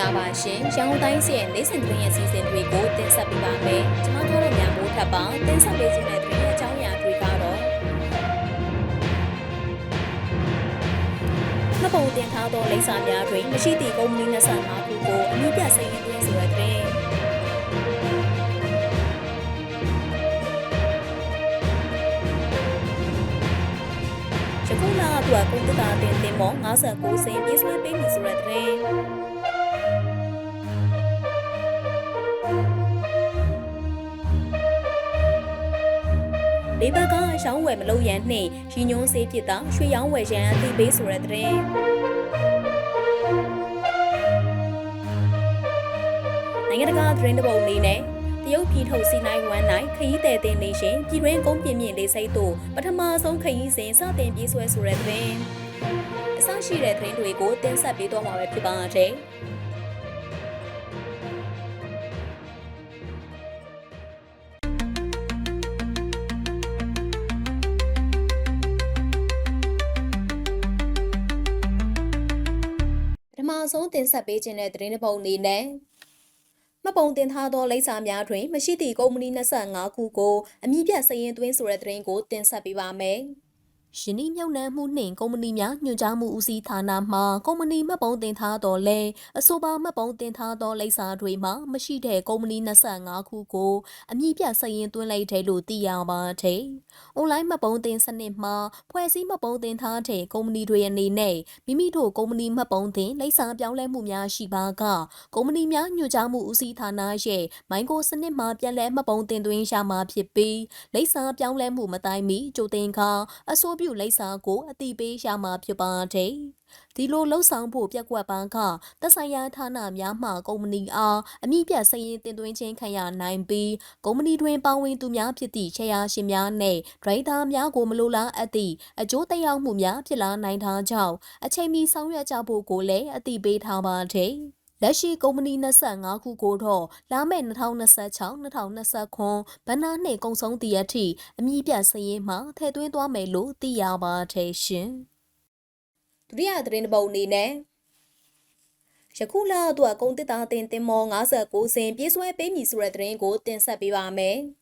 ္ဂလာပါရှင်။ရန်ကုန်တိုင်းစီရဲ့နေ့စဉ်သတင်းရဲ့စီစဉ်တွေကိုတင်ဆက်ပေးပါမယ်။ကျွန်မတို့ရဲ့ညမိုးထပ်ပါတင်ဆက်ပေးခြင်းတဲ့သတင်းရဲ့အကြောင်းအရာတွေကတော့နှစ်ပုံတင်ထားသောလိပ်စာများတွင်မရှိသည့်ကုမ္ပဏီ25ခုကိုအမှုပြစိတ်ရင်းသွင်းဆိုတဲ့သတင်းယခုလအတွက်ကုန်တတာတင်တင်မော59စင်ပြေးဆွဲပေးမည်ဆိုတဲ့သတ လေးဘက်ကရောင်းဝယ်မလုပ်ရန်နှင့်ရည်ညွှန်းစေးဖြစ်တာရွှေရောင်းဝယ်ရန်အသိပေးဆိုတဲ့သတင်းနိုင်ငံတကာသတင်းတပုတ်အနေနဲ့တရုတ်ပြည်ထုတ်စီနိုင်ဝမ်၌ခရီးသည်တင်နေရှင်ပြည်တွင်းကုန်းပြင်းမြင့်လေးစိတ်တို့ပထမဆုံးခရီးစဉ်စတင်ပြေးဆွဲဆိုတဲ့သတင်းအဆရှိတဲ့သတင်းတွေကိုတင်ဆက်ပေးသွားမှာပဲဖြစ်ပါတယ် ပထမဆုံးတင်ဆက်ပေးခြင်းတဲ့သတင်းတစ်ပုဒ်အနေနဲ့မပုံတင်ထားသောလိပ်စာများတွင်မရှိသည့်ကုမ္ပဏီ25ခုကိုအမည်ပြစရင်သွင်းဆိုတဲ့သတင်းကိုတင်ဆက်ပေးပါမယ်။ ယင်းဤမြုပ်နှံမှုနှင့်ကုမ္ပဏီများညွှန်ကြားမှုဦးစီးဌာနမှကုမ္ပဏီမှတ်ပုံတင်ထားတော်လဲအဆိုပါမှတ်ပုံတင်ထားသောလိပ်စာတွေမှာမရှိတဲ့ကုမ္ပဏီ25ခုကိုအမည်ပြစရင်သွင်းလိုက်တယ်လို့သိရပါတယ်။ online မှတ်ပုံတင်စနစ်မှာဖွဲ့စည်းမှတ်ပုံတင်ထားတဲ့ကုမ္ပဏီတွေအနေနဲ့မိမိတို့ကုမ္ပဏီမှတ်ပုံတင်လိပ်စာပြောင်းလဲမှုများရှိပါကကုမ္ပဏီများညွှန်ကြားမှုဦးစီးဌာနရဲ့မိုင်းကိုစနစ်မှာပြန်လည်မှတ်ပုံတင်သွင်းရမှာဖြစ်ပြီးလိပ်စာပြောင်းလဲမှုမတိုင်းမီကြိုတင်ကအဆိုပြုလိပ်စာကိုအတိပေးရမှာဖြစ်ပါတယ်။ဒီလိုလှုပ်ဆောင်ဖို့ပြက်ကွက်ပန်းကသက်ဆိုင်ရာဌာနများမှကုမ္ပဏီအားအမိပြစရင်တင်သွင်းခြင်းခံရနိုင်ပြီးကုမ္ပဏီတွင်ပါဝင်သူများဖြစ်သည့်ရှယ်ယာရှင်များနှင့်ဒရိုက်တာများကိုမလိုလားအပ်သည့်အကျိုးသက်ရောက်မှုများဖြစ်လာနိုင်တာကြောင့်အချိန်မီဆောင်ရွက်ကြဖို့ကိုလည်းအတိပေးထားပါတယ်။ လက်ရှိကုမ္ပဏီ25ခုကိုတော့လာမယ့်2026-2029ဘဏ္ဍာနှစ်ကုန်ဆုံးသည့်အထိအမည်ပြစရင်မှာထည့်သွင်းသွားမယ်လို့သိရပါတယ်ရှင်။ဒုတိယသတင်းတစ်ပုဒ်အနေနဲ့ယခုလအတွက်ကုန်တစ်တာတင်တင်မော59စင်ပြေးဆွဲပေးမည်ဆိုတဲ့သတင်းကိုတင်ဆက်ပေးပါမယ်။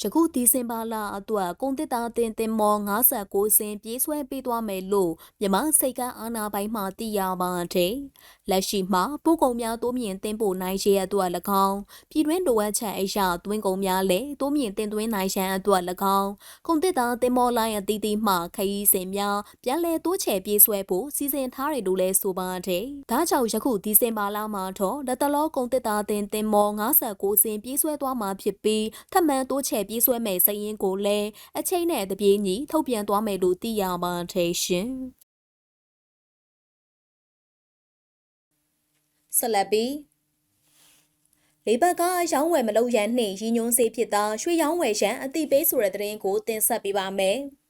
ယခုဒီဇင်ဘာလအတွက်ကုန်တစ်တာတင်တင်မော59စင်ပြေးဆွဲပေးသွားမယ်လို့မြမစိတ်ကအာနာပိုင်းမှသိရပါတယ်။လက်ရှိမှာပို့ကုန်များတိုးမြင့်တင်ပို့နိုင်ရေးအတွက်၎င်းပြည်တွင်းလိုအပ်ချက်အရာသွင်းကုန်များလည်းတိုးမြင့်တင်သွင်းနိုင်ရန်အတွက်၎င်းကုန်တစ်တာတင်မောလိုင်းအသီးသီးမှခရီးစဉ်များပြန်လည်တိုးချဲ့ပြေးဆွဲဖို့စီစဉ်ထားတယ်လို့လည်းဆိုပါတယ်။ဒါကြောင့်ယခုဒီဇင်ဘာလမှာတော့လက်တလောကုန်တစ်တာတင်တင်မော59စင်ပြေးဆွဲသွားမှာဖြစ်ပြီးထပ်မံတိုးချဲ့ပြေးဆွဲမဲ့စရင်ကိုလည်းအချိန်နဲ့တပြေးညီထုတ်ပြန်သွားမယ်လို့သိရပါတယ်ရှင်။ဆက်လက်ပြီးလေးဘက်ကရောင်းဝယ်မလုပ်ရန်နှင့်ရည်ညွှန်းစေဖြစ်သောရွှေရောင်းဝယ်ရန်အတိပေးဆိုတဲ့သတင်းကိုတင်ဆက်ပေးပါမယ်။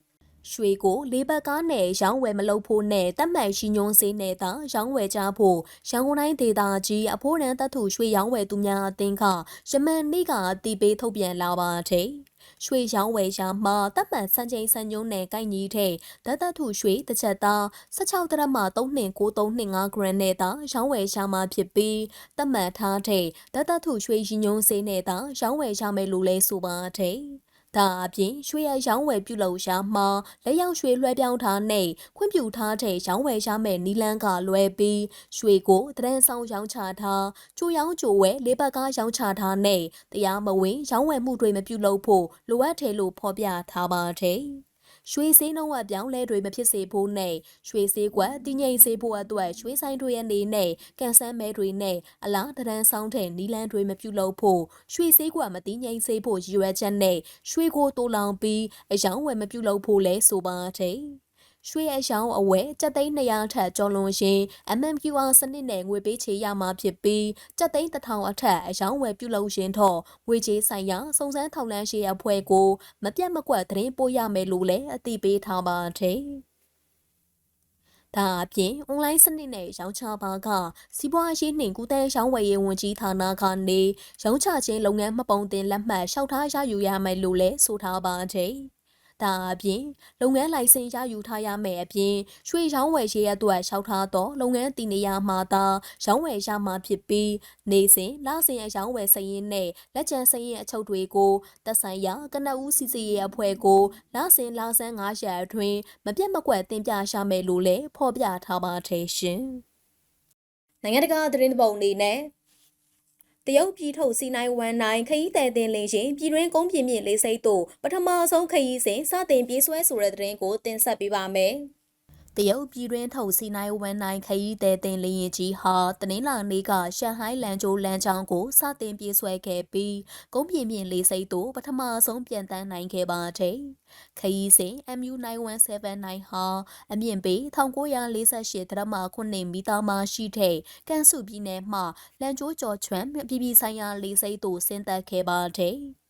ရွှေကိုလေးဘက်ကားနဲ့ရောင်းဝယ်မလုပ်ဖို့နဲ့တတ်မှတ်ရှိညွှန်းစေးနဲ့သာရောင်းဝယ်ကြဖို့ရန်ကုန်တိုင်းဒေသကြီးအဖိုးရန်တပ်ထုရွှေရောင်းဝယ်သူများအသင်းကရမန်နေ့ကအတိပေးထုတ်ပြန်လာပါတယ်။ရွှေရောင်းဝယ်ရာမှာတပ်မှန်စံချိန်စံညုံနဲ့ကိုက်ညီတဲ့ဒတ်သက်ထုရွှေတစ်ချက်သား16တရမ329325ဂရမ်နဲ့သာရောင်းဝယ်ရှာမှာဖြစ်ပြီးတပ်မှန်ထားတဲ့ဒတ်သက်ထုရွှေရည်ညွှန်းစေးနဲ့သာရောင်းဝယ်ရမယ်လို့လဲဆိုပါတယ်။ ဒါအပြင်ရွှေရရောင်းဝယ်ပြုလုပ်ရာမှာလက်ရောက်ရွှေလွှဲပြောင်းထားနဲ့ခွင့်ပြုထားတဲ့ရောင်းဝယ်ရမယ့်နီလန်းကလွဲပြီးရွှေကိုတရန်ဆောင်ရောင်းချထားကျိုရောင်းကျိုဝဲလေးပတ်ကားရောင်းချထားနဲ့တရားမဝင်ရောင်းဝယ်မှုတွေမပြုလုပ်ဖို့လိုအပ်တယ်လို့ဖော်ပြထားပါတယ်။ ရွှေစေးနှုန်းအပြောင်းလဲတွေမဖြစ်စေဖို့နဲ့ရွှေစေးကွက်တည်ငြိမ်စေဖို့အတွက်ရွှေဆိုင်တွေအနေနဲ့ကန်ဆန်းမဲတွေနဲ့အလားတရန်ဆောင်တဲ့နီလန်းတွေမပြုလုပ်ဖို့ရွှေစေးကွက်မတည်ငြိမ်စေဖို့ရည်ရွယ်ချက်နဲ့ရွှေကိုတိုးလောင်ပြီးအယောင်းဝယ်မပြုလုပ်ဖို့လဲဆိုပါတယ်။ ရွှေအရောင်းအဝယ်ကြက်သိန်း200ထက်ကျော်လွန်ရင် MMQR စနစ်နဲ့ငွေပေးချေရမှာဖြစ်ပြီးကြက်သိန်း1000အထက်အရောင်းဝယ်ပြုလုပ်ရင်တော့ငွေချေဆိုင်ရာစုံစမ်းထောက်လှမ်းရေးအဖွဲ့ကိုမပြတ်မကွက်သတင်းပို့ရမယ်လို့လည်းအသိပေးထားပါတယ်။ဒါအပြင် online စနစ်နဲ့ရောင်းချပါကစီးပွားရေးနှင့်ကုသရေးရောင်းဝယ်ရေးဝန်ကြီးဌာနကနေရောင်းချခြင်းလုပ်ငန်းမှပုံတင်လက်မှတ်လျှောက်ထားရယူရမယ်လို့လည်းဆိုထားပါတယ်။ ဒါအပြင်လုပ်ငန်းလိုင်စင်ရယူထားရမယ်အပြင်ရွှေရောင်းဝယ်ရေးအတွက်လျှောက်ထားသောလုပ်ငန်းတည်နေရမှာသာရောင်းဝယ်ရမှာဖြစ်ပြီးနေစဉ်လစဉ်အရောင်းဝယ်စည်ရင်းနဲ့လက်ကျန်စည်ရင်းအချုပ်တွေကိုသက်ဆိုင်ရာကနဦးစီစီရေးအဖွဲ့ကိုလစဉ်လဆန်း9ရက်အတွင်းမပြတ်မကွက်တင်ပြရှာမယ်လို့လည်းဖော်ပြထားပါတယ်ရှင်။နိုင်ငံတကာသတင်းပုံအနေနဲ့ တရုတ်ပြည်ထုတ်စီနိုင်ဝန်နိုင်ခရီးသည်တင်လင်းရှင်ပြည်တွင်းကုန်းပြင်းမြင့်လေးစိတ်တို့ပထမဆုံးခရီးစဉ်စတင်ပြေးဆွဲဆိုတဲ့သတင်းကိုတင်ဆက်ပေးပါမယ်။ တရုတ်ပြည်တွင်းထုတ်စီနိုင်ဝန်နိုင်ခရီးသည်တင်လေယာဉ်ကြီးဟာတနင်္လာနေ့ကရှန်ဟိုင်းလန်ကျိုးလမ်းကြောင်းကိုစတင်ပြေးဆွဲခဲ့ပြီးကုန်းပြင်းပြင်းလေးစိတ်တို့ပထမဆုံးပြန်တန်းနိုင်ခဲ့ပါတယ်။ခရီးစဉ် MU9179 ဟာအမြင့်ပေ1948ဒရမ9မီတာမှရှိတဲ့ကန်စုပြည်နယ်မှလန်ကျိုးကျော်ချွမ်ပြည်ပြည်ဆိုင်ရာလေးစိတ်တို့ဆင်းသက်ခဲ့ပါတယ်။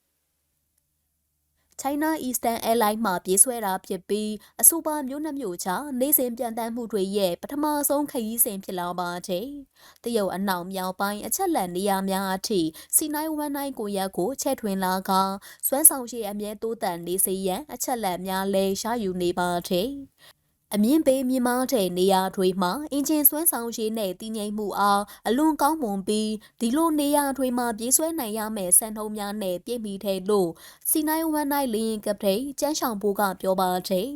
China Eastern Airlines မှပြေးဆွဲတာဖြစ်ပြီးအဆိုပါမျိုးနှမျိုးချနေစဉ်ပြန်တမ်းမှုတွေရဲ့ပထမဆုံးခရီးစဉ်ဖြစ်လာပါတယ်။တရုတ်အနောက်မြောက်ပိုင်းအချက်လက်နေရာများအထိစီနိုင်းဝမ်နိုင်ကိုရက်ကိုချဲ့ထွင်လာကစွမ်းဆောင်ရှိအမြဲတိုးတက်နေစေရန်အချက်လက်များလည်းရယူနေပါတယ်။ အမြင့်ပေးမြင့်မားတဲ့နေရာတွေမှာအင်ဂျင်ဆွဲဆောင်ရည်နဲ့တည်ငြိမ်မှုအားအလွန်ကောင်းမွန်ပြီးဒီလိုနေရာတွေမှာပြေးဆွဲနိုင်ရမယ့်စံနှုန်းများနဲ့ပြည့်မီတဲ့လို့စီနိုင်ဝန်နိုင်လင်းကပတိကျန်းဆောင်ဖို့ကပြောပါတယ်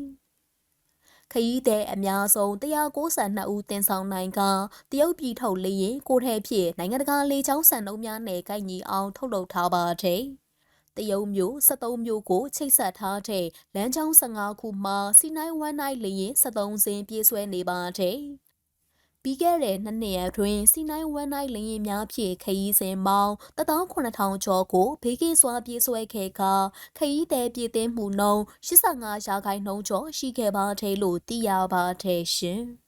ခရီးသည်အများဆုံး192ဦးတင်ဆောင်နိုင်ကတရုတ်ပြည်ထုတ်လေရင်ကိုထဲဖြစ်နိုင်ငံတကာလေကြောင်းစံနှုန်းများနဲ့ကိုက်ညီအောင်ထုတ်လုပ်ထားပါတယ်။ တရုတ်မြို့73မြို့ကိုချိတ်ဆက်ထားတဲ့လမ်းကြောင်း15ခုမှာစီနိုင်းဝမ်နိုင်လေရင်73စင်းပြေးဆွဲနေပါတယ်။ပြီးခဲ့တဲ့နှစ်နှစ်အတွင်းစီနိုင်းဝမ်နိုင်လေရင်များဖြင့်ခရီးစဉ်ပေါင်း18000ကျော်ကိုဘေးကင်းစွာပြေးဆွဲခဲ့ကခရီးသည်ပြည်သိမ်းမှုနှုန်း85ရာခိုင်နှုန်းကျော်ရှိခဲ့ပါတယ်လို့သိရပါတယ်ရှင်။